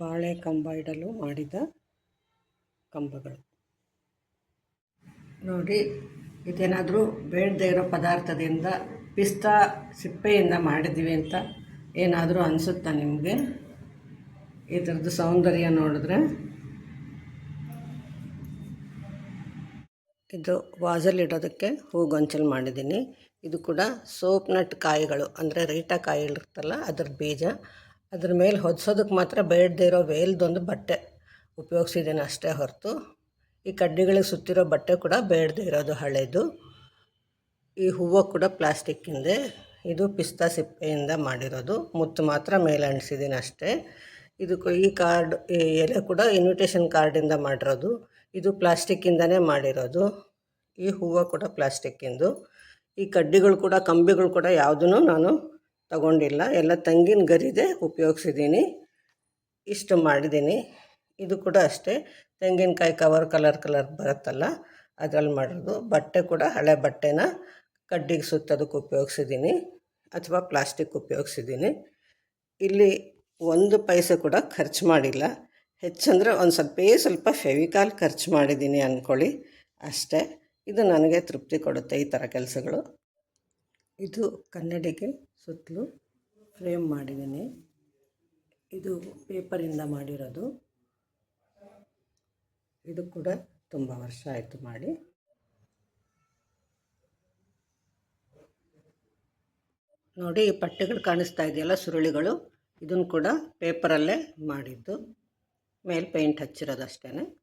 ಬಾಳೆ ಕಂಬ ಇಡಲು ಮಾಡಿದ ಕಂಬಗಳು. ನೋಡಿ, ಇದೇನಾದರೂ ಬೇಡದೇ ಇರೋ ಪದಾರ್ಥದಿಂದ ಪಿಸ್ತಾ ಸಿಪ್ಪೆಯಿಂದ ಮಾಡಿದ್ದೀವಿ ಅಂತ ಏನಾದರೂ ಅನಿಸುತ್ತಾ ನಿಮಗೆ? ಈ ಥರದ್ದು ಸೌಂದರ್ಯ ನೋಡಿದ್ರೆ. ಇದು ವಾಸಲಿಡೋದಕ್ಕೆ ಹೂಗೊಂಚಲು ಮಾಡಿದ್ದೀನಿ. ಇದು ಕೂಡ ಸೋಪ್ ನಟ್ ಕಾಯಿಗಳು, ಅಂದರೆ ರೀಟಾ ಕಾಯಿ ಇರುತ್ತಲ್ಲ ಅದ್ರ ಬೀಜ. ಅದ್ರ ಮೇಲೆ ಹೊದಿಸೋದಕ್ಕೆ ಮಾತ್ರ ಬೇಡದೇ ಇರೋ ವೇಲ್ದೊಂದು ಬಟ್ಟೆ ಉಪಯೋಗಿಸಿದ್ದೇನೆ ಅಷ್ಟೇ ಹೊರತು. ಈ ಕಡ್ಡಿಗಳಿಗೆ ಸುತ್ತಿರೋ ಬಟ್ಟೆ ಕೂಡ ಬೇಡದೇ ಇರೋದು ಹಳೇದು. ಈ ಹೂವು ಕೂಡ ಪ್ಲಾಸ್ಟಿಕ್ಕಿಂದೆ ಇದು ಪಿಸ್ತಾ ಸಿಪ್ಪೆಯಿಂದ ಮಾಡಿರೋದು. ಮುತ್ತು ಮಾತ್ರ ಮೇಲೆ ಅಂಟಿಸಿದ್ದೀನಿ ಅಷ್ಟೇ. ಇದು ಈ ಕಾರ್ಡ್, ಈ ಎಲೆ ಕೂಡ ಇನ್ವಿಟೇಷನ್ ಕಾರ್ಡಿಂದ ಮಾಡಿರೋದು. ಇದು ಪ್ಲಾಸ್ಟಿಕ್ಕಿಂದನೇ ಮಾಡಿರೋದು. ಈ ಹೂವು ಕೂಡ ಪ್ಲಾಸ್ಟಿಕ್ಕಿಂದು ಈ ಕಡ್ಡಿಗಳು ಕೂಡ, ಕಂಬಿಗಳು ಕೂಡ ಯಾವುದೂ ನಾನು ತಗೊಂಡಿಲ್ಲ. ಎಲ್ಲ ತೆಂಗಿನ ಗರಿದೆ ಉಪಯೋಗಿಸಿದ್ದೀನಿ ಇಷ್ಟು ಮಾಡಿದ್ದೀನಿ ಇದು ಕೂಡ ಅಷ್ಟೇ. ತೆಂಗಿನಕಾಯಿ ಕವರ್ ಕಲರ್ ಕಲರ್ ಬರುತ್ತಲ್ಲ, ಅದರಲ್ಲಿ ಮಾಡಿರೋದು ಬಟ್ಟೆ ಕೂಡ ಹಳೆ ಬಟ್ಟೆನ ಕಡ್ಡಿಗೆ ಸುತ್ತೋದಕ್ಕೆ ಉಪಯೋಗಿಸಿದ್ದೀನಿ ಅಥವಾ ಪ್ಲಾಸ್ಟಿಕ್ ಉಪಯೋಗಿಸಿದ್ದೀನಿ ಇಲ್ಲಿ ಒಂದು ಪೈಸೆ ಕೂಡ ಖರ್ಚು ಮಾಡಿಲ್ಲ. ಹೆಚ್ಚಂದರೆ ಒಂದು ಸ್ವಲ್ಪೇ ಸ್ವಲ್ಪ ಫೆವಿಕಾಲ್ ಖರ್ಚು ಮಾಡಿದ್ದೀನಿ ಅಂದ್ಕೊಳ್ಳಿ ಅಷ್ಟೇ. ಇದು ನನಗೆ ತೃಪ್ತಿ ಕೊಡುತ್ತೆ ಈ ಥರ ಕೆಲಸಗಳು. ಇದು ಕನ್ನಡಿಗೆ ಸುತ್ತಲೂ ಫ್ರೇಮ್ ಮಾಡಿದ್ದೀನಿ. ಇದು ಪೇಪರಿಂದ ಮಾಡಿರೋದು. ಇದು ಕೂಡ ತುಂಬ ವರ್ಷ ಆಯಿತು ಮಾಡಿ. ನೋಡಿ, ಈ ಪಟ್ಟೆಗಳು ಕಾಣಿಸ್ತಾ ಇದೆಯಲ್ಲ, ಸುರುಳಿಗಳು. ಇದನ್ನು ಕೂಡ ಪೇಪರಲ್ಲೇ ಮಾಡಿದ್ದು. ಮೇಲೆ ಪೇಂಟ್ ಹಚ್ಚಿರೋದು ಅಷ್ಟೇ